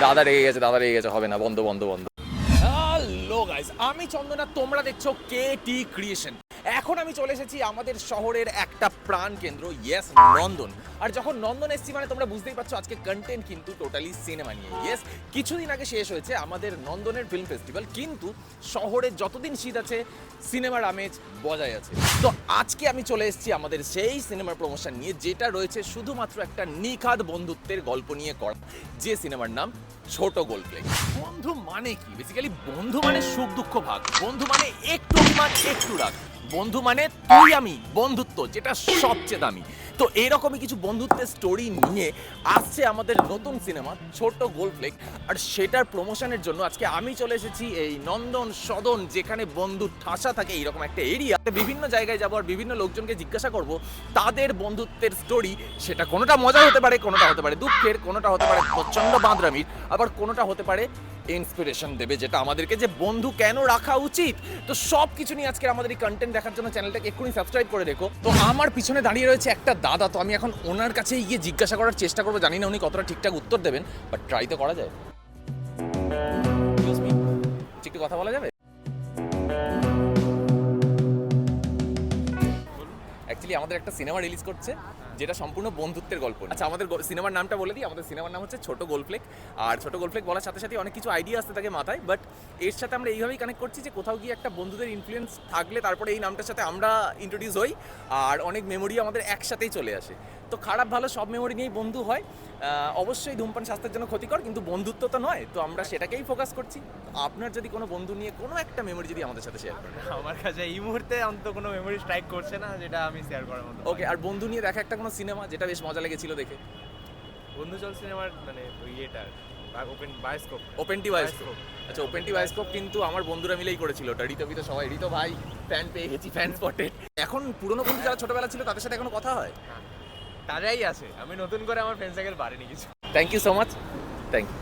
দাদা রেগে গেছে দাদা রেগে গেছে হবে না বন্ধ বন্ধ বন্ধ। হ্যালো গাইস আমি চন্দনা তোমরা দেখছ কে টি ক্রিয়েশন এখন আমি চলে এসেছি আমাদের শহরের একটা প্রাণ কেন্দ্র ইয়েস নন্দন। আর যখন নন্দন এসছি মানে তোমরা বুঝতেই পারছ আজকে কন্টেন্ট কিন্তু টোটালি সিনেমা নিয়ে। ইয়েস কিছুদিন আগে শেষ হয়েছে আমাদের নন্দনের ফিল্ম ফেস্টিভ্যাল কিন্তু শহরে যতদিন শীত আছে সিনেমার আমেজ বজায় আছে। তো আজকে আমি চলে এসেছি আমাদের সেই সিনেমার প্রমোশন নিয়ে, যেটা রয়েছে শুধুমাত্র একটা নিখাদ বন্ধুত্বের গল্প নিয়ে করা, যে সিনেমার নাম ছোট গোল বন্ধু মানে কি? বেসিক্যালি বন্ধু মানে সুখ, দুঃখ, ভাগ। বন্ধু মানে একটু অভিমান, একটু রাগ। বন্ধু মানে তুই আমি, বন্ধুত্ব, যেটা সবচেয়ে দামি। তো এরকমই কিছু বন্ধুত্বের স্টোরি নিয়ে আসছে আমাদের নতুন সিনেমা ছোট গোল ফ্লেক আর সেটার প্রমোশনের জন্য আজকে আমি চলে এসেছি এই নন্দন সদন, যেখানে বন্ধু ঠাসা থাকে এইরকম একটা এরিয়া বিভিন্ন জায়গায় যাব আর বিভিন্ন লোকজনকে জিজ্ঞাসা করব, তাদের বন্ধুত্বের স্টোরি সেটা কোনোটা মজা হতে পারে, কোনোটা হতে পারে দুঃখের, কোনোটা হতে পারে প্রচণ্ড বাঁদরামির, আবার কোনোটা হতে পারে ইন্সপিরেশন দেবে, যেটা আমাদেরকে যে বন্ধু কেন রাখা উচিত। তো সব কিছু নিয়ে আজকে আমাদের এই কন্টেন্ট দেখার জন্য চ্যানেলটাকে এক্ষুনি সাবস্ক্রাইব করে রেখো। তো আমার পিছনে দাঁড়িয়ে রয়েছে একটা দাদা, তো আমি এখন ওনার কাছে গিয়ে জিজ্ঞাসা করার চেষ্টা করব। জানি না উনি কতটা ঠিকঠাক উত্তর দেবেন বাট ট্রাই তো করা যায়। একটু কথা বলা যাবে? অ্যাকচুয়ালি আমাদের একটা সিনেমা রিলিজ করছে। যেটা সম্পূর্ণ বন্ধুত্বের গল্প আচ্ছা আমাদের সিনেমার নামটা বলে দিই। আমাদের সিনেমার নাম হচ্ছে ছোট গোলফ্লেক আর ছোট গোলফ্লেক বলার সাথে সাথে অনেক কিছু আইডিয়া আসতে থাকে মাথায়। বাট এর সাথে আমরা এইভাবেই কানেক্ট করছি যে কোথাও গিয়ে একটা বন্ধুদের ইনফ্লুয়েন্স থাকলে তারপরে এই নামটার সাথে আমরা ইন্ট্রোডিউস হই। আর অনেক মেমোরি আমাদের একসাথেই চলে আসে। তো খারাপ ভালো সব মেমোরি নিয়েই বন্ধু হয়। অবশ্যই ধূমপান স্বাস্থ্যের জন্য ক্ষতিকর কিন্তু বন্ধুত্ব তো নয়। তো আমরা সেটাকেই ফোকাস করছি। আপনার যদি কোনো বন্ধু নিয়ে কোনো একটা মেমোরি যদি আমাদের সাথে শেয়ার করেন। আমার কাছে এই মুহূর্তে অন্তত কোনো মেমোরি স্ট্রাইক করছে না যেটা আমি শেয়ার করার মতো। ওকে আর বন্ধু নিয়ে দেখা একটা কোনো সিনেমা যেটা বেশ মজা লেগেছিল দেখে। বন্ধু চল সিনেমার মানে ওই ইয়েটা ওপেন বায়োস্কোপ ওপেন টি বায়োস্কোপ আচ্ছা ওপেন টি বায়োস্কোপ কিন্তু আমার বন্ধুরা মিলেই করেছিল। ওটা ঋতো বিতো সবাই ঋতো ভাই ফ্যান পেয়ে গেছি ফ্যান স্পটেড এখন পুরনো বন্ধু যারা ছোটবেলা ছিল তাদের সাথে এখনও কথা হয়? তারাই আছে। আমি নতুন করে আমার ফ্রেন্ড সার্কেল বাড়িনি কিছু thank you so much thank you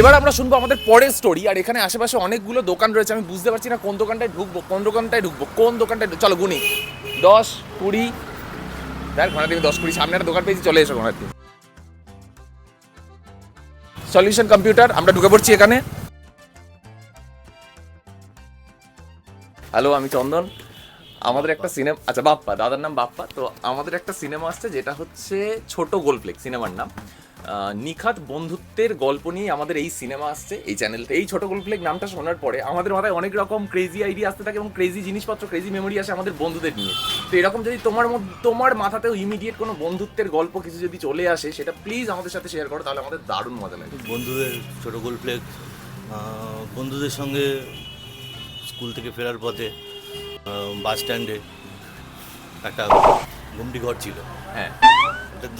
এবার আমরা শুনব আমাদের পরের স্টোরি আর এখানে আশেপাশে অনেকগুলো দোকান রয়েছে। আমি বুঝতে পারছি না কোন দোকানটায় ঢুকবো কোন দোকানটায় ঢুকবো কোন দোকানটায় চলো গুনি। দশ কুড়ি দেখ ঘোড়া তুমি দশ কুড়ি, সামনে একটা দোকান পেয়েছি, চলে এসো তুমি সলিউশন কম্পিউটার আমরা ঢুকে পড়ছি এখানে। হ্যালো আমি চন্দন। আমাদের একটা সিনেমা আচ্ছা বাপ্পা, দাদার নাম বাপ্পা। তো আমাদের একটা সিনেমা আসছে, যেটা হচ্ছে ছোট গোলপ্লেক সিনেমার নাম। নিখাত বন্ধুত্বের গল্প নিয়ে আমাদের এই সিনেমা আসছে এই চ্যানেলটা এই ছোট গোলপ্লেক নামটা শোনার পরে আমাদের মাথায় অনেক রকম ক্রেজি আইডিয়া আসতে থাকে এবং ক্রেজি জিনিসপত্র ক্রেজি মেমোরি আসে আমাদের বন্ধুদের নিয়ে। তো এরকম যদি তোমার তোমার মাথাতেও ইমিডিয়েট কোনো বন্ধুত্বের গল্প কিছু যদি চলে আসে সেটা প্লিজ আমাদের সাথে শেয়ার করো তাহলে আমাদের দারুণ মজা লাগে বন্ধুদের ছোট গোল ফ্লেক বন্ধুদের সঙ্গে স্কুল থেকে ফেরার পথে বাস স্ট্যান্ডে একটা ঘুমটি ঘর ছিল। হ্যাঁ।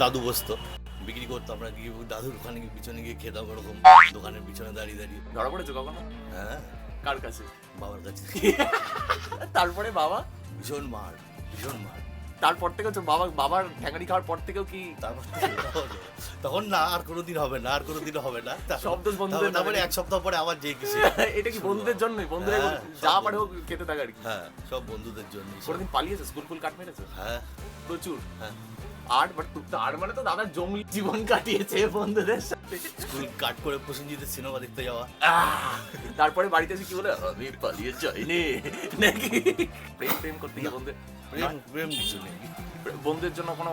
দাদু বসতো। বিক্রি করতো আমরা গিয়ে দাদুর ওখানে পিছনে গিয়ে খেতাম ওরকম দোকানের পিছনে দাঁড়িয়ে দাঁড়িয়ে। ধরা পড়েছো কখনো? হ্যাঁ। কার কাছে? বাবার কাছে। তারপরে বাবা? ভীষণ মার ভীষণ মার। তারপর থেকে হচ্ছে বাবা বাবার ঠ্যাঙানি খাওয়ার পর থেকেও কি? তারপর তখন- না আর কোনোদিন হবে না আর কোনো কোনোদিন হবে না। সব দোষ বন্ধুদের তারপরে। এক সপ্তাহ পরে আবার যে কিছু। এটা কি বন্ধুদের জন্যই? বন্ধুরা হ্যাঁ, যা পারে হোক খেতে থাকে আর কি। হ্যাঁ সব বন্ধুদের জন্য কোনোদিন পালিয়েছে? স্কুল ফুল কাট মেরেছে হ্যাঁ। প্রচুর? হ্যাঁ। আর বাট আর মানে তো দাদা জঙ্গলি জীবন কাটিয়েছে বন্ধুদের সাথে। স্কুল কাট করে প্রসেনজিতের সিনেমা দেখতে যাওয়া। তারপরে বাড়িতে এসে কি বলে আমি পালিয়ে যাইনি। নাকি? প্রেম প্রেম করতে গিয়ে বন্ধু প্রেম প্রেম কিছু নেই। বন্ধুদের জন্য কোনো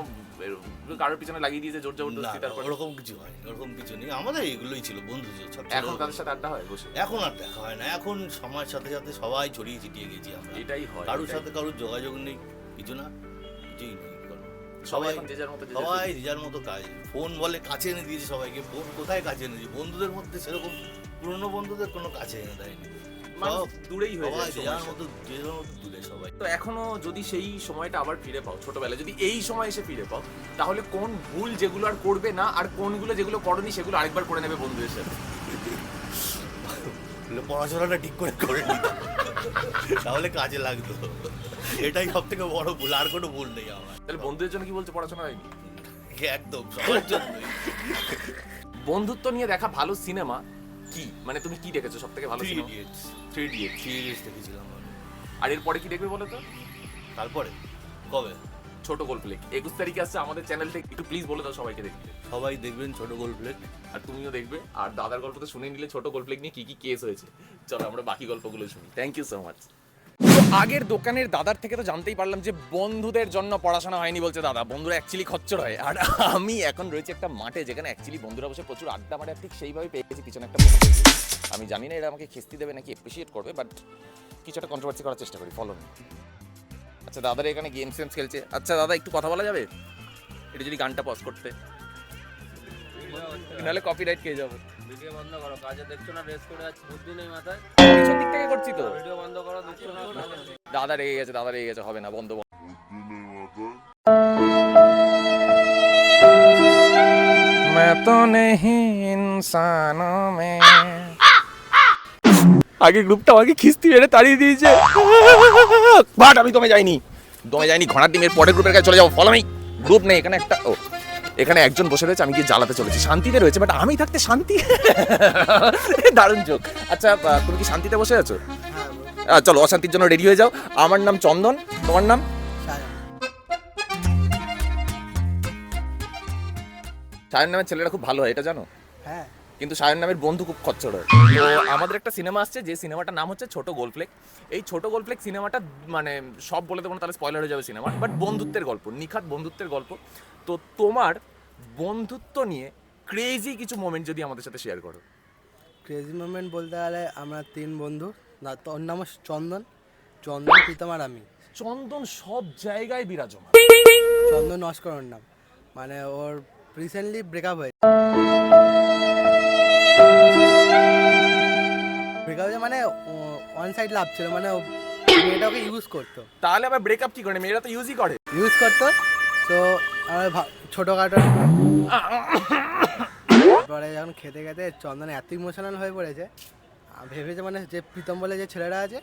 কারোর পিছনে লাগিয়ে দিয়েছে জোর জবরদস্তি তারপর ওরকম কিছু হয় ওরকম কিছু নেই। আমাদের এগুলোই ছিল বন্ধু এখন তাদের সাথে আড্ডা হয় বসে। এখন আর দেখা হয় না। এখন সময়ের সাথে সাথে সবাই ছড়িয়ে ছিটিয়ে গেছি আমরা। এটাই হয় কারোর সাথে কারোর যোগাযোগ নেই কিছু না কিছুই নেই। সবাই যার মতো সবাই যার মতো কাজ। ফোন বলে কাছে এনে দিয়েছে সবাইকে। ফোন কোথায় কাছে এনে দিয়েছে? বন্ধুদের মধ্যে সেরকম পুরনো বন্ধুদের কোনো কাছে এনে দেয়নি। দূরেই হয়ে যায় দূরে সবাই। তো এখনও যদি সেই সময়টা আবার ফিরে পাও ছোটবেলায় যদি এই সময় এসে ফিরে পাও তাহলে কোন ভুল যেগুলো আর করবে না আর কোনগুলো যেগুলো করনি সেগুলো আরেকবার করে নেবে বন্ধুদের সাথে। পড়াশোনাটা ঠিক করে করে নিতাম তাহলে কাজে লাগতো। এটাই সব থেকে বড় ভুল আর কোনো ভুল নেই আমার। তাহলে বন্ধুদের জন্য কি বলছে? পড়াশোনা হয়নি? একদম সবার জন্যই। বন্ধুত্ব নিয়ে দেখা ভালো সিনেমা কি? মানে তুমি কি দেখেছ? সব থেকে ভালো থ্রি সিনেমা? ইডিয়েটস থ্রি ইডিয়েটস থ্রি ইডিয়েটস দেখেছিলাম আমি। আর এরপরে কি দেখবে বলো তো? তারপরে? কবে? ছোট গল্প লেখ একুশ তারিখে আসছে আমাদের চ্যানেল থেকে একটু প্লিজ বলে দাও সবাইকে দেখতে। সবাই দেখবেন ছোট গোল প্লেট আর তুমিও দেখবে। আর দাদার গল্প তো শুনে নিলে ছোট গল্প নিয়ে কি কি কেস হয়েছে? চলো আমরা বাকি গল্পগুলো শুনি। থ্যাংক ইউ সো মাচ আগের দোকানের দাদার থেকে তো জানতেই পারলাম যে বন্ধুদের জন্য পড়াশোনা হয়নি বলছে দাদা। বন্ধুরা অ্যাকচুয়ালি খচ্চর হয়। আর আমি এখন রয়েছে একটা মাঠে যেখানে অ্যাকচুয়ালি বন্ধুরা বসে প্রচুর আড্ডা মারে ঠিক সেইভাবে পেয়ে গেছি পিছনে একটা আমি জানি না এরা আমাকে খিস্তি দেবে নাকি অ্যাপ্রিসিয়েট করবে বাট কিছু একটা কন্ট্রোভার্সি করার চেষ্টা করি ফলো আচ্ছা দাদারা এখানে গেমস ফেমস খেলছে। আচ্ছা দাদা, একটু কথা বলা যাবে? এটা যদি গানটা পজ করতে। নাহলে কপিরাইট খেয়ে যাবো ভিডিও বন্ধ করো কাজে দেখছো না রেস করে যাচ্ছি বুদ্ধি নেই মাথায় পিছন দিক থেকে করছি তো ভিডিও বন্ধ করো দেখছো না দাদা রেগে গেছে দাদা রেগে গেছে হবে না বন্ধ বন্ধ। मैं तो नहीं इंसानों में আগে গ্রুপটা আমাকে খিস্তি মেরে তাড়িয়ে দিয়েছে বাট আমি দমে যাইনি দমে যাইনি ঘোড়ার ডিমের পরের গ্রুপের কাছে চলে যাবো ফলো মি গ্রুপ নেই এখানে একটা ও এখানে একজন বসে রয়েছে, আমি গিয়ে জ্বালাতে চলেছি। শান্তিতে রয়েছে বাট আমি থাকতে শান্তি? দারুণ যোগ আচ্ছা তুমি কি শান্তিতে বসে আছো? চলো, অশান্তির জন্য রেডি হয়ে যাও। আমার নাম চন্দন, তোমার নাম? সায়ন নামের ছেলেটা খুব ভালো হয়, এটা জানো? হ্যাঁ। কিন্তু সায়ন নামের বন্ধু খুব খচ্চর। তো আমাদের একটা সিনেমা আসছে যে সিনেমাটার নাম হচ্ছে ছোট গোলফ্লেক এই ছোট গোলফ্লেক সিনেমাটা মানে সব বলে দেবো না তাহলে স্পয়লার হয়ে যাবে সিনেমা। বাট বন্ধুত্বের গল্প নিখাত বন্ধুত্বের গল্প। তো তোমার বন্ধুত্ব নিয়ে ক্রেজি কিছু মোমেন্ট যদি আমাদের সাথে শেয়ার করো। ক্রেজি মুভমেন্ট বলতে গেলে আমরা তিন বন্ধু। না তোর নাম চন্দন। চন্দন প্রীতম আর আমি। চন্দন সব জায়গায় বিরাজমান। চন্দন নস্কর ওর নাম। মানে ওর রিসেন্টলি ব্রেকআপ হয়েছে। ব্রেকআপ মানে ওয়ান সাইড লাভ ছিল মানে ও মেয়েটা ওকে ইউজ করতো। তাহলে আবার ব্রেকআপ কি করে? মেয়েরা তো ইউজই করে। ইউজ করতো তো আমার ছোটোখাটো তারপরে যখন খেতে খেতে চন্দন এত ইমোশনাল হয়ে পড়েছে ভেবেছে মানে যে প্রীতম বলে যে ছেলেটা আছে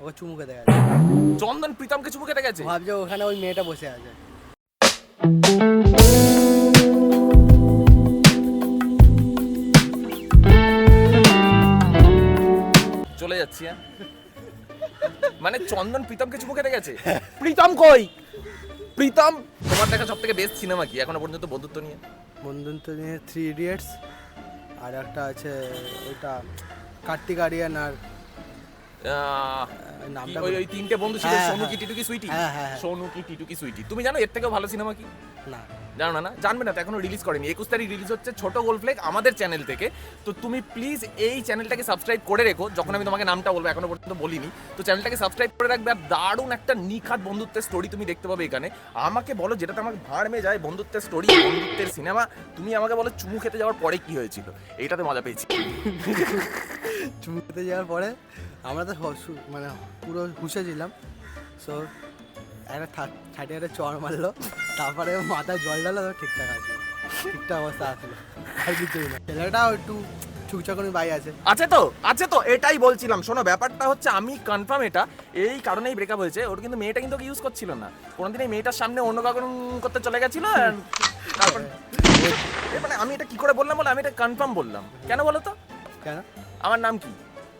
ওকে চুমু খেতে গেছে। চন্দন প্রীতমকে চুমু খেতে গেছে? ভাবছে ওখানে ওই মেয়েটা বসে আছে। চলে যাচ্ছি হ্যাঁ? মানে চন্দন প্রীতমকে চুমু খেতে গেছে? প্রীতম কই? প্রীতম তোমার দেখা সব থেকে বেস্ট সিনেমা কি? এখনও পর্যন্ত বন্ধুত্ব নিয়ে? বন্ধুত্ব নিয়ে থ্রি ইডিয়টস আর একটা আছে ওইটা কার্তিক আরিয়ান আর নামটা ওই ওই তিনটে বন্ধু ছিল হ্যাঁ, সোনু হ্যাঁ। কি টিটুকি সুইটি? হ্যাঁ। সোনু কি টিটুকি সুইটি? তুমি জানো এর থেকেও ভালো সিনেমা কি? না। জানো না না? জানবে না তো এখনও রিলিজ করেনি। একুশ তারিখ রিলিজ হচ্ছে ছোট গোলফ্লেক আমাদের চ্যানেল থেকে। তো তুমি প্লিজ এই চ্যানেলটাকে সাবস্ক্রাইব করে রেখো। যখন আমি তোমাকে নামটা বলব এখনও পর্যন্ত বলিনি। তো চ্যানেলটাকে সাবস্ক্রাইব করে রাখবে আর দারুণ একটা নিখাত বন্ধুত্বের স্টোরি তুমি দেখতে পাবে এখানে। আমাকে বলো যেটাতে আমাকে ভাড় মেয়ে যায় বন্ধুত্বের স্টোরি বন্ধুত্বের সিনেমা তুমি আমাকে বলো চুমু খেতে যাওয়ার পরে কি হয়েছিল? এইটাতে মজা পেয়েছি। চুমু খেতে যাওয়ার পরে আমরা তো মানে পুরো হুসে ছিলাম। সো একটা ছাটিয়ে একটা চর মারলো। তারপরে মাথায় জল তো ঠিকঠাক আছে। ঠিকঠাক অবস্থা আসলো আর কিছুই না। ছেলেটাও একটু চুকচাকুনি বাই আছে। আছে তো আছে তো এটাই বলছিলাম। শোনো ব্যাপারটা হচ্ছে আমি কনফার্ম এটা এই কারণেই ব্রেকআপ হয়েছে। ওর কিন্তু মেয়েটা কিন্তু ইউজ করছিল না। কোনোদিন এই মেয়েটার সামনে অন্য কাউকে করতে চলে গেছিল তারপর মানে আমি এটা কি করে বললাম বলে আমি এটা কনফার্ম বললাম। কেন বলো তো? কেন? আমার নাম কি?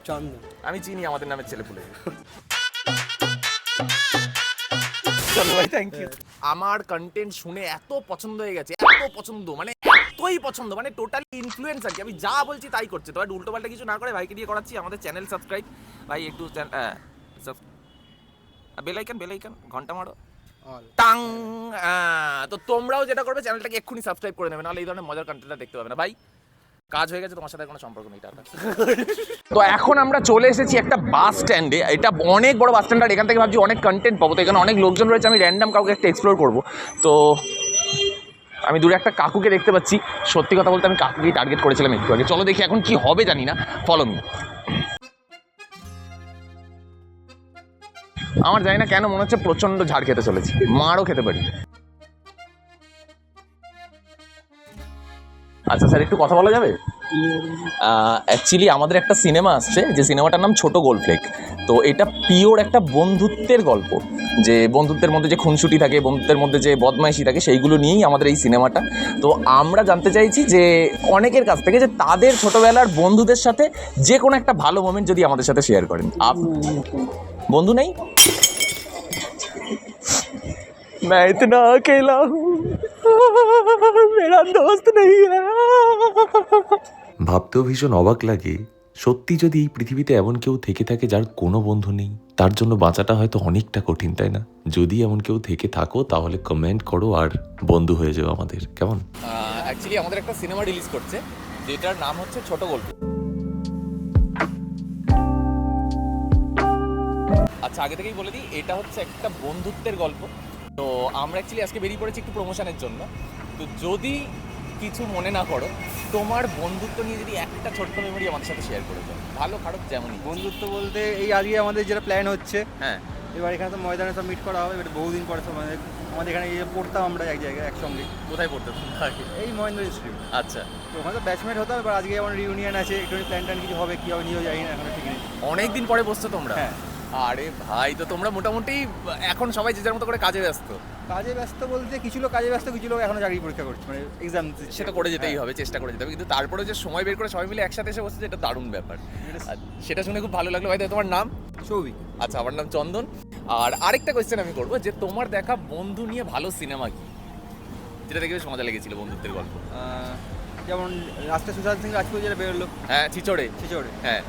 চন্দন। আমি চিনি আমাদের নামের ছেলে পুলে। চলো ভাই থ্যাংক ইউ আমার কন্টেন্ট শুনে এত পছন্দ হয়ে গেছে এত পছন্দ মানে এতই পছন্দ মানে টোটালি ইনফ্লুয়েন্স আর কি? আমি যা বলছি তাই করছে। তো উল্টো পাল্টা কিছু না করে ভাইকে দিয়ে করাচ্ছি আমাদের চ্যানেল সাবস্ক্রাইব ভাই একটু বেলাইকান বেলাইকান ঘণ্টা মারো। টাং তো তোমরাও যেটা করবে চ্যানেলটাকে এক্ষুনি সাবস্ক্রাইব করে নেবে নাহলে এই ধরনের মজার কন্টেন্টটা দেখতে পাবে না। ভাই কাজ হয়ে গেছে, তোমার সাথে কোনো সম্পর্ক নেই, টাটা। তো এখন আমরা চলে এসেছি একটা বাস স্ট্যান্ডে। এটা অনেক বড় বাস স্ট্যান্ড, আর এখান থেকে ভাবছি অনেক কন্টেন্ট পাবো, তো এখানে অনেক লোকজন রয়েছে, আমি র্যান্ডাম কাউকে একটা এক্সপ্লোর করব। তো আমি দূরে একটা কাকুকে দেখতে পাচ্ছি। সত্যি কথা বলতে আমি কাকুকেই টার্গেট করেছিলাম একটু আগে। চলো দেখি এখন কি হবে, জানি না। ফলো মি আমার জানি না কেন মনে হচ্ছে প্রচণ্ড ঝাড় খেতে চলেছি। মারও খেতে পারি। আচ্ছা স্যার একটু কথা বলা যাবে অ্যাকচুয়ালি আমাদের একটা সিনেমা আসছে যে সিনেমাটার নাম ছোট গোলফ্লেক তো এটা পিওর একটা বন্ধুত্বের গল্প যে বন্ধুত্বের মধ্যে যে খুনসুটি থাকে বন্ধুত্বের মধ্যে যে বদমাইশি থাকে সেইগুলো নিয়েই আমাদের এই সিনেমাটা তো আমরা জানতে চাইছি যে অনেকের কাছ থেকে যে তাদের ছোটবেলার বন্ধুদের সাথে যে কোনো একটা ভালো মোমেন্ট যদি আমাদের সাথে শেয়ার করেন আপ বন্ধু নেই मैं इतना अकेला हूँ মেরা দোস্ত নেই ভাবতেও ভীষণ অবাক লাগে সত্যি যদি এই পৃথিবীতে এমন কেউ থেকে থাকে যার কোনো বন্ধু নেই তার জন্য বাঁচাটা হয়তো অনেকটা কঠিন তাই না? যদি এমন কেউ থেকে থাকো তাহলে কমেন্ট করো আর বন্ধু হয়ে যাও আমাদের কেমন? অ্যাকচুয়ালি আমাদের একটা সিনেমা রিলিজ করছে যেটার নাম হচ্ছে ছোট গল্প। আচ্ছা আগে থেকেই বলে দিই এটা হচ্ছে একটা বন্ধুত্বের গল্প। তো আমরা অ্যাকচুয়ালি আজকে বেরিয়ে পড়েছি একটু প্রমোশনের জন্য। তো যদি কিছু মনে না করো তোমার বন্ধুত্ব নিয়ে যদি একটা ছোট্ট মেমোরি আমাদের সাথে শেয়ার করে দাও। ভালো খারাপ যেমনই। বন্ধুত্ব বলতে এই আজকে আমাদের যেটা প্ল্যান হচ্ছে হ্যাঁ। এবার এখানে তো ময়দানে সব মিট করা হবে এবার বহুদিন পরে সব আমাদের আমাদের এখানে গিয়ে পড়তাম আমরা এক জায়গায় একসঙ্গে। কোথায় পড়তাম আগে? এই মহেন্দ্র ইনস্টিটিউট আচ্ছা। তো ওখানে তো ব্যাচমেট হতাম এবার আজকে যেমন রিউনিয়ন আছে একটু প্ল্যান ট্যান কিছু হবে কী হবে নিয়েও যাই না এখন ঠিক নেই। অনেক দিন পরে বসছো তোমরা? হ্যাঁ। আরে ভাই তো তোমরা মোটামুটি এখন সবাই যে যার মতো করে কাজে ব্যস্ত। কাজে ব্যস্ত বলতে কিছু লোক কাজে ব্যস্ত কিছু লোক এখনও চাকরি পরীক্ষা করছে মানে এক্সাম সেটা করে যেতেই হবে চেষ্টা করে যেতে হবে। কিন্তু তারপরে যে সময় বের করে সবাই মিলে একসাথে এসে বসছে এটা দারুণ ব্যাপার। সেটা শুনে খুব ভালো লাগল। ভাই তোমার নাম? সৌভিক। আচ্ছা আমার নাম চন্দন। আর আরেকটা কোয়েশ্চেন আমি করব যে তোমার দেখা বন্ধু নিয়ে ভালো সিনেমা কি? যেটা দেখে বেশ মজা লেগেছিল বন্ধুত্বের গল্প। যেমন লাস্টে সুশান্ত সিং রাজপুত যেটা বেরোলো। হ্যাঁ চিচড়ে ছিচড়ে। হ্যাঁ।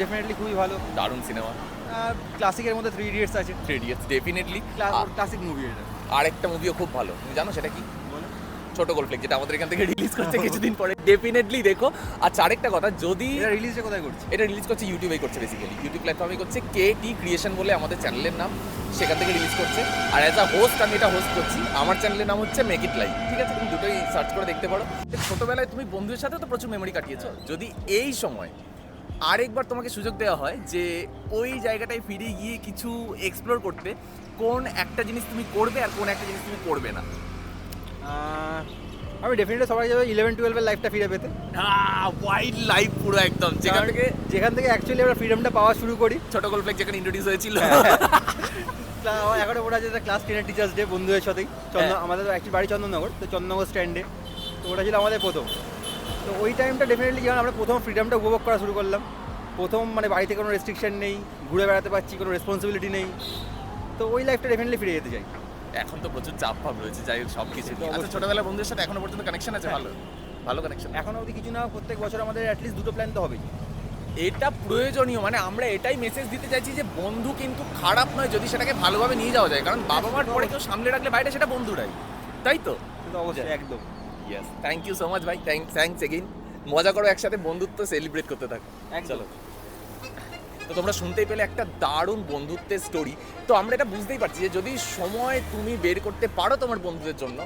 ডেফিনেটলি খুবই ভালো। দারুণ সিনেমা ক্লাসিকের মধ্যে থ্রি ইডিয়টস আছে। Three Idiots definitely classic movie এটা। আরেকটা মুভিও খুব ভালো। তুমি জানো সেটা কি। ছোট গোলফ্লেক যেটা আমাদের এখান থেকে রিলিজ করছে কিছুদিন পরে। ডেফিনেটলি দেখো। আচ্ছা আরেকটা কথা যদি এটা রিলিজটা কোথায় করছে? এটা রিলিজ করছে ইউটিউবেই করছে বেসিক্যালি ইউটিউব প্ল্যাটফর্মে করছে কে টি ক্রিয়েশন বলে আমাদের চ্যানেলের নাম। সেখান থেকে রিলিজ করছে। আর অ্যাজ আ হোস্ট আমি এটা হোস্ট করছি। আমার চ্যানেলের নাম হচ্ছে মেক ইট লাইভ ঠিক আছে? তুমি দুটোই সার্চ করে দেখতে পারো। ছোটবেলায় তুমি বন্ধুদের সাথে তো প্রচুর মেমোরি কাটিয়েছো। যদি এই সময় আরেকবার তোমাকে সুযোগ দেওয়া হয় যে ওই জায়গাটায় ফিরে গিয়ে কিছু এক্সপ্লোর করতে কোন একটা জিনিস তুমি করবে আর কোন একটা জিনিস তুমি করবে না। আমি ডেফিনেটলি সবাই যাবে ইলেভেন টুয়েলভের লাইফটা ফিরে পেতে। ওয়াইল্ড লাইফ পুরো একদম। যেখান থেকে যেখান থেকে অ্যাকচুয়ালি আমরা ফ্রিডমটা পাওয়া শুরু করি। ছোট গোলফ্লেক যেখানে ইন্ট্রোডিউস হয়েছিল। তা আমার এখনও ওটা যেটা ক্লাস টেনের টিচার্স ডে বন্ধুদের সাথেই। হ্যাঁ। আমাদের অ্যাকচুয়ালি বাড়ি চন্দননগর তো চন্দননগর স্ট্যান্ডে তো ওটা ছিল আমাদের প্রথম। তো ওই টাইমটা ডেফিনেটলি যখন আমরা প্রথম ফ্রিডমটা উপভোগ করা শুরু করলাম প্রথম মানে বাড়িতে কোনো রেস্ট্রিকশন নেই ঘুরে বেড়াতে পারছি কোনো রেসপন্সিবিলিটি নেই তো ওই লাইফটা ডেফিনেটলি ফিরে যেতে চাই। এখন তো প্রচুর চাপ ভাব রয়েছে যাই হোক সব কিছু আচ্ছা। ছোটবেলার বন্ধুদের সাথে এখনও পর্যন্ত কানেকশন আছে। ভালো ভালো কানেকশন এখনও অবধি কিছু না প্রত্যেক বছর আমাদের অ্যাটলিস্ট দুটো প্ল্যান তো হবেই। এটা প্রয়োজনীয় মানে আমরা এটাই মেসেজ দিতে চাইছি যে বন্ধু কিন্তু খারাপ নয় যদি সেটাকে ভালোভাবে নিয়ে যাওয়া যায় কারণ বাবা মার পরে কেউ সামনে রাখলে বাইরে সেটা বন্ধুরাই তাই তো অবশ্যই একদম। Yes thank you so much ভাই থ্যাংক থ্যাংকস এগেইন মজা করো একসাথে বন্ধুত্ব সেলিব্রেট করতে থাকো। চলো। তো তোমরা শুনতেই পেলে একটা দারুণ বন্ধুত্বের স্টোরি তো আমরা এটা বুঝতেই পারছি যে যদি সময় তুমি বের করতে পারো তোমার বন্ধুদের জন্য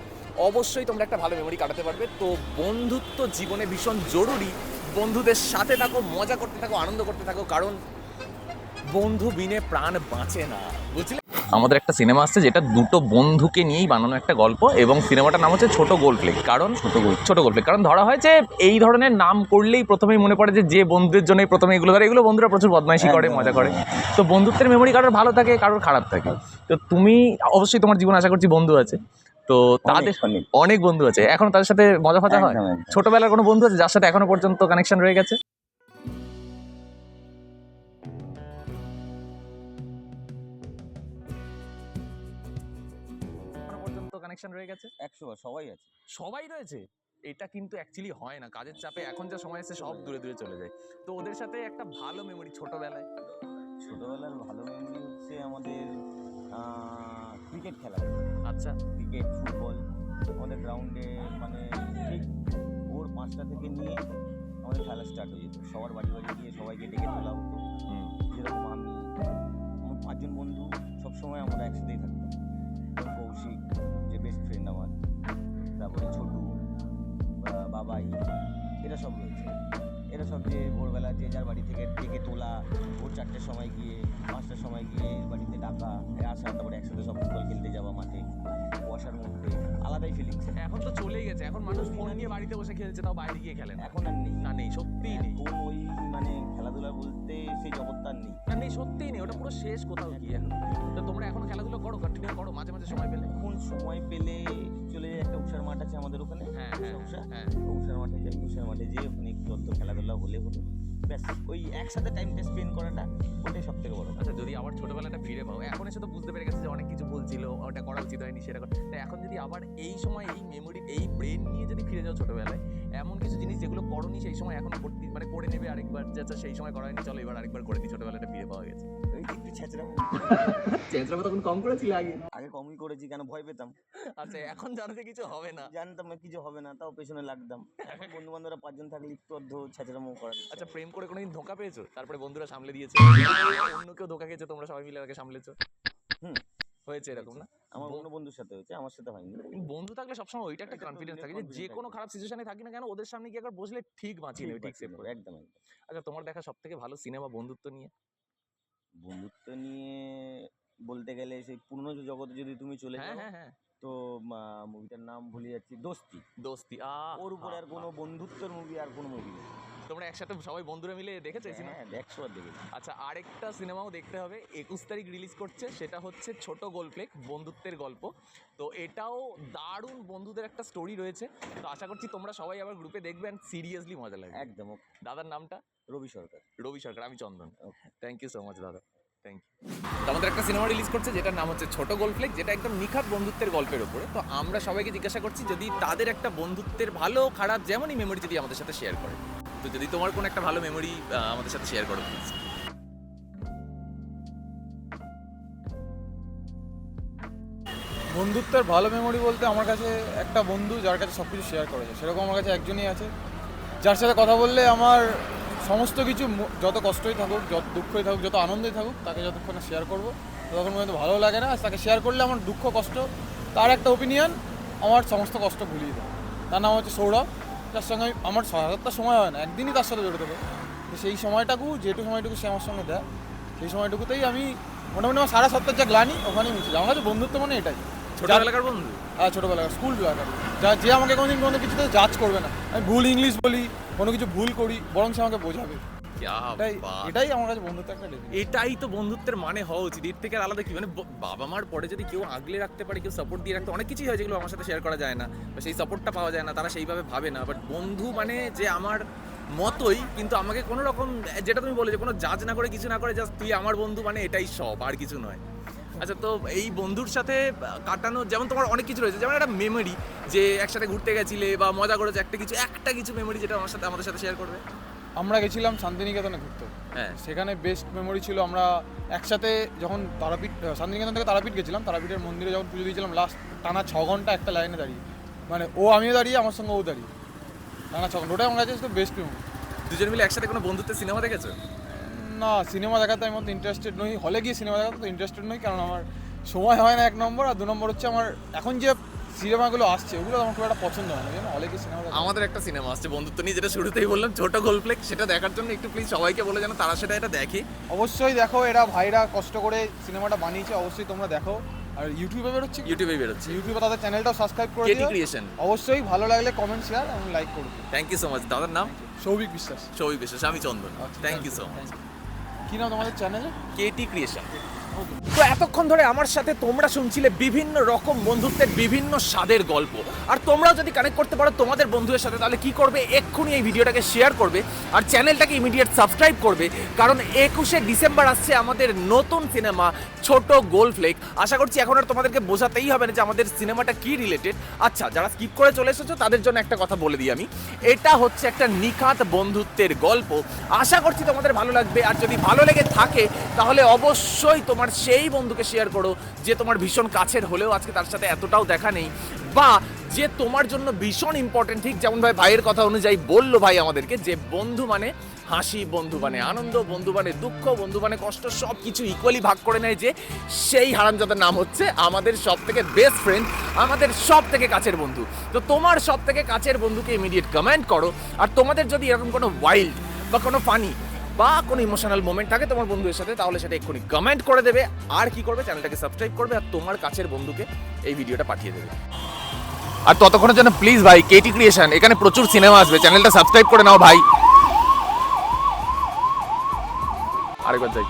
অবশ্যই তোমরা একটা ভালো মেমোরি কাটাতে পারবে। তো বন্ধুত্ব জীবনে ভীষণ জরুরি। বন্ধুদের সাথে থাকো মজা করতে থাকো আনন্দ করতে থাকো কারণ বন্ধু বিনে প্রাণ বাঁচে না। বুঝলে? আমাদের একটা সিনেমা আসছে যেটা দুটো বন্ধুকে নিয়েই বানানো একটা গল্প এবং সিনেমাটার নাম হচ্ছে ছোট গোল প্লেক কারণ ছোট গোল ছোট গোল প্লেক কারণ ধরা হয় যে এই ধরনের নাম করলেই প্রথমেই মনে পড়ে যে যে বন্ধুদের জন্যই প্রথমে এগুলো ধরে। এগুলো বন্ধুরা প্রচুর বদমাইশি করে মজা করে। তো বন্ধুত্বের মেমোরি কারোর ভালো থাকে কারোর খারাপ থাকে। তো তুমি অবশ্যই তোমার জীবন আশা করছি বন্ধু আছে। তো তাদের অনেক। বন্ধু আছে। এখন তাদের সাথে মজা ফজা হয়? ছোটবেলার কোনো বন্ধু আছে যার সাথে এখনও পর্যন্ত কানেকশন রয়ে গেছে? কানেকশন রয়ে গেছে? একশো সবাই আছে। সবাই রয়েছে? এটা কিন্তু অ্যাকচুয়ালি হয় না। কাজের চাপে এখন যা সময় এসে সব দূরে দূরে চলে যায়। তো ওদের সাথে একটা ভালো মেমোরি ছোটোবেলায়। ছোটোবেলার ভালো মেমোরি হচ্ছে আমাদের ক্রিকেট খেলা। আচ্ছা। ক্রিকেট ফুটবল আমাদের গ্রাউন্ডে মানে ঠিক ভোর পাঁচটা থেকে নিয়ে আমাদের খেলা স্টার্ট হয়ে যেত। সবার বাড়ি বাড়ি গিয়ে সবাইকে ডেকে তোলা হতো। যেরকম আমি এরা সব যে ভোরবেলা যে যার বাড়ি থেকে ডেকে তোলা। ভোর চারটের সময় গিয়ে পাঁচটার সময় গিয়ে বাড়িতে ডাকা আসা তারপরে একসাথে সব ফুটবল খেলতে যাওয়া মাঠে বসার মধ্যে আলাদাই ফিলিংস এখন তো চলেই গেছে এখন মানুষ ফোন নিয়ে বাড়িতে বসে খেলছে তাও বাইরে গিয়ে খেলে না। এখন আর নেই। না নেই সত্যিই নেই। এখন ওই মানে খেলাধুলা বলতে সেই জগৎটা নেই। না নেই সত্যিই নেই ওটা পুরো শেষ কোথাও গিয়ে এখন। তো তোমরা এখন খেলাধুলো করো কন্টিনিউ করো মাঝে মাঝে সময় পেলে। এখন সময় পেলে চলে যায় একটা মাঠ আছে আমাদের ওখানে হ্যাঁ হ্যাঁ উষা হ্যাঁ উষার মাঠে যাই উষার মাঠে যেয়ে ওখানে একটু অত খেলাধুলা হলে হলো। ব্যাস ওই একসাথে টাইমটা স্পেন্ড করাটা ওটাই সব থেকে বড় আচ্ছা যদি আবার ছোটবেলাটা ফিরে পাও এখন এসে তো বুঝতে পেরে গেছে যে অনেক কিছু ভুল ছিল ওটা করা উচিত হয়নি সেটা তো এখন যদি আবার এই সময় এই মেমোরি এই ব্রেন নিয়ে যদি ফিরে যাও ছোটবেলায় এমন কিছু জিনিস যেগুলো করনি সেই সময় এখন করতে মানে করে নেবে আরেকবার যে আচ্ছা সেই সময় করা হয়নি চলো এবার আরেকবার করে নি ছোটবেলাটা ফিরে পাওয়া গেছে। একটু তখন কম করেছিল আগে। আগে কমই করেছি কেন ভয় পেতাম। আচ্ছা এখন জানো যে কিছু হবে না। জানতাম না কিছু হবে না তাও পেছনে লাগতাম। এখন বন্ধু বান্ধবরা পাঁচজন থাকলে একটু অর্ধ ছেঁচড়ামো করা আচ্ছা প্রেম করে কোনোদিন ধোকা পেয়েছ? তারপরে বন্ধুরা সামলে দিয়েছে। অন্য কেউ ধোকা খেয়েছো তোমরা সবাই মিলে তাকে সামলেছো? হুম। হয়েছে এরকম না? আমার অন্য বন্ধুর সাথে হয়েছে আমার সাথে হয়নি। বন্ধু থাকলে সবসময় ওইটা একটা কনফিডেন্স থাকে যে কোনো খারাপ সিচুয়েশনে থাকি না কেন ওদের সামনে গিয়ে একবার বসলে ঠিক বাঁচিয়ে নেবে ঠিক সেভ করে। একদম একদম। আচ্ছা তোমার দেখা সব থেকে ভালো সিনেমা বন্ধুত্ব নিয়ে? বন্ধুত্ব নিয়ে বলতে গেলে সেই পুরনো জগতে যদি তুমি চলে হ্যাঁ যাও হ্যাঁ হ্যাঁ। তো মুভিটার নাম ভুলে যাচ্ছি দোস্তি। দোস্তি ওর উপরে আর কোনো বন্ধুত্বের মুভি আর কোনো মুভি নেই। তোমরা একসাথে সবাই বন্ধুরা মিলে দেখেছ সিনেমা হ্যাঁ একশো দেখেছি আচ্ছা আরেকটা সিনেমাও দেখতে হবে। একুশ তারিখ রিলিজ করছে সেটা হচ্ছে ছোট গোলপ্লেক বন্ধুত্বের গল্প। তো এটাও দারুণ বন্ধুদের একটা স্টোরি রয়েছে। তো আশা করছি তোমরা সবাই আবার গ্রুপে দেখবে দেখবেন সিরিয়াসলি মজা লাগবে। একদম দাদার নামটা? রবি সরকার। রবি সরকার আমি Chandan. Thank you so much দাদা। থ্যাংক ইউ আমাদের একটা সিনেমা রিলিজ করছে যেটার নাম হচ্ছে ছোট গোলফ্লেক যেটা একদম নিখাত বন্ধুত্বের গল্পের উপরে। তো আমরা সবাইকে জিজ্ঞাসা করছি যদি তাদের একটা বন্ধুত্বের ভালো খারাপ যেমনই মেমোরি যদি আমাদের সাথে শেয়ার করে। তো যদি তোমার কোনো একটা ভালো মেমোরি আমাদের সাথে শেয়ার করো প্লিজ বন্ধুত্বের ভালো মেমোরি বলতে আমার কাছে একটা বন্ধু যার কাছে সব কিছু শেয়ার করা যায় সেরকম আমার কাছে একজনই আছে। যার সাথে কথা বললে আমার সমস্ত কিছু যত কষ্টই থাকুক, যত দুঃখই থাকুক, যত আনন্দই থাকুক, তাকে যতক্ষণ শেয়ার করব, ততক্ষণ পর্যন্ত ভালো লাগে না। তাকে শেয়ার করলে আমার দুঃখ, কষ্ট, তার একটা ওপিনিয়ন আমার সমস্ত কষ্ট ভুলিয়ে দেয়। তার নাম হচ্ছে সৌরভ। যার সঙ্গে আমি- আমার সারাটা সময় হয় না একদিনই তার সাথে জড়িত দেবে তো সেই সময়টাকু যেটুকু সময়টুকু সে আমার সঙ্গে দেয় সেই সময়টুকুতেই আমি মোটামুটি আমার সারা সপ্তাহ যা গ্লানি ওখানেই মিশে। আমার কাছে বন্ধুত্ব মানে এটাই। ছোটবেলাকার বন্ধু? হ্যাঁ ছোটোবেলাকার স্কুল বেলাকার। যা যে আমাকে কোনোদিন কোনো কিছুতে জাজ করবে না। আমি ভুল ইংলিশ বলি কোনো কিছু ভুল করি বরং সে আমাকে বোঝাবে। এটাই আমার কাছে বন্ধুত্ব একটা এটাই তো বন্ধুত্বের মানে হওয়া উচিত। এর থেকে আলাদা কি? মানে বাবা মার পরে যদি কেউ আগলে রাখতে পারে কেউ সাপোর্ট দিয়ে রাখতে অনেক কিছুই হয় যেগুলো আমার সাথে শেয়ার করা যায় না বা সেই সাপোর্টটা পাওয়া যায় না তারা সেইভাবে ভাবে না। বাট বন্ধু মানে যে আমার মতোই কিন্তু আমাকে কোনো রকম যেটা তুমি বলে যে কোনো জাজ না করে কিছু না করে জাস্ট তুই আমার বন্ধু মানে এটাই সব আর কিছু নয়। আচ্ছা তো এই বন্ধুর সাথে কাটানো যেমন তোমার অনেক কিছু রয়েছে যেমন একটা মেমোরি যে একসাথে ঘুরতে গেছিলে বা মজা করেছ একটা কিছু একটা কিছু মেমোরি যেটা আমার সাথে আমাদের সাথে শেয়ার করবে। আমরা গেছিলাম শান্তিনিকেতনে ঘুরতে। হ্যাঁ। সেখানে বেস্ট মেমোরি ছিল আমরা একসাথে যখন তারাপীঠ শান্তিনিকেতন থেকে তারাপীঠ গেছিলাম তারাপীঠের মন্দিরে যখন পুজো দিয়েছিলাম লাস্ট টানা ছ ঘণ্টা একটা লাইনে দাঁড়িয়ে। মানে ও আমিও দাঁড়িয়ে আমার সঙ্গে ও দাঁড়িয়ে। টানা ছ ঘণ্টা। ওটাই আমার কাছে বেস্ট মেমোরি দুজন মিলে একসাথে কোনো বন্ধুত্বের সিনেমা দেখেছ? না সিনেমা দেখাতে আমি মতো ইন্টারেস্টেড নই। হলে গিয়ে সিনেমা দেখাতে তো ইন্টারেস্টেড নই কারণ আমার সময় হয় না এক নম্বর আর দু নম্বর হচ্ছে আমার এখন যে সিনেমাগুলো আসছে ওগুলো আমার খুব একটা পছন্দ হয় না জানো? গিয়ে সিনেমা আমাদের একটা সিনেমা আসছে বন্ধুত্ব নিয়ে যেটা শুরুতেই বললাম ছোট গোলপ্লেক সেটা দেখার জন্য একটু প্লিজ সবাইকে বলে যেন তারা সেটা এটা দেখে। অবশ্যই দেখো এরা ভাইরা কষ্ট করে সিনেমাটা বানিয়েছে অবশ্যই তোমরা দেখো। আর ইউটিউবে বেরোচ্ছে ইউটিউবে বেরোচ্ছে। ইউটিউবে তাদের চ্যানেলটাও সাবস্ক্রাইব করে দিও। ক্রিয়েশন অবশ্যই ভালো লাগলে কমেন্ট শেয়ার এবং লাইক করবে থ্যাংক ইউ সো মাচ দাদার নাম? সৌভিক বিশ্বাস। সৌভিক বিশ্বাস আমি Chandan. Thank you so much কি নাম তোমাদের চ্যানেলে কেটি ক্রিয়েশন তো এতক্ষণ ধরে আমার সাথে তোমরা শুনছিলে বিভিন্ন রকম বন্ধুত্বের বিভিন্ন স্বাদের গল্প। আর তোমরাও যদি কানেক্ট করতে পারো তোমাদের বন্ধুদের সাথে, তাহলে কি করবে? এক্ষুনি এই ভিডিওটাকে শেয়ার করবে আর চ্যানেলটাকে ইমিডিয়েট সাবস্ক্রাইব করবে। কারণ একুশে ডিসেম্বর আসছে আমাদের নতুন সিনেমা ছোট গোল ফ্লেক আশা করছি এখন আর তোমাদেরকে বোঝাতেই হবে না যে আমাদের সিনেমাটা কি রিলেটেড আচ্ছা যারা স্কিপ করে চলে এসেছ, তাদের জন্য একটা কথা বলে দিই আমি। এটা হচ্ছে একটা নিখাত বন্ধুত্বের গল্প। আশা করছি তোমাদের ভালো লাগবে। আর যদি ভালো লেগে থাকে, তাহলে অবশ্যই তোমার সেই বন্ধুকে শেয়ার করো যে তোমার ভীষণ কাছের হলেও আজকে তার সাথে এতটাও দেখা নেই বা যে তোমার জন্য ভীষণ ইম্পর্টেন্ট ঠিক যেমন ভাই ভাইয়ের কথা অনুযায়ী বলল ভাই আমাদেরকে যে বন্ধু মানে হাসি, বন্ধু মানে আনন্দ, বন্ধু মানে দুঃখ, বন্ধু মানে কষ্ট সব কিছু ইকুয়ালি ভাগ করে নেয় যে সেই হারামজাদার নাম হচ্ছে আমাদের সব থেকে বেস্ট ফ্রেন্ড আমাদের সব থেকে কাছের বন্ধু। তো তোমার সব থেকে কাছের বন্ধুকে ইমিডিয়েট কমেন্ট করো। আর তোমাদের যদি এরকম কোনো ওয়াইল্ড বা কোনো ফানি বা কোনো ইমোশনাল মোমেন্ট থাকে তোমার বন্ধুদের সাথে, তাহলে সেটা এক্ষুনি কমেন্ট করে দেবে। আর কি করবে? চ্যানেলটাকে সাবস্ক্রাইব করবে আর তোমার কাছের বন্ধুকে এই ভিডিওটা পাঠিয়ে দেবে। আর ততক্ষণের জন্য প্লিজ ভাই কেটি ক্রিয়েশন এখানে প্রচুর সিনেমা আসবে। চ্যানেলটা সাবস্ক্রাইব করে নাও ভাই। আরেকবার যাই।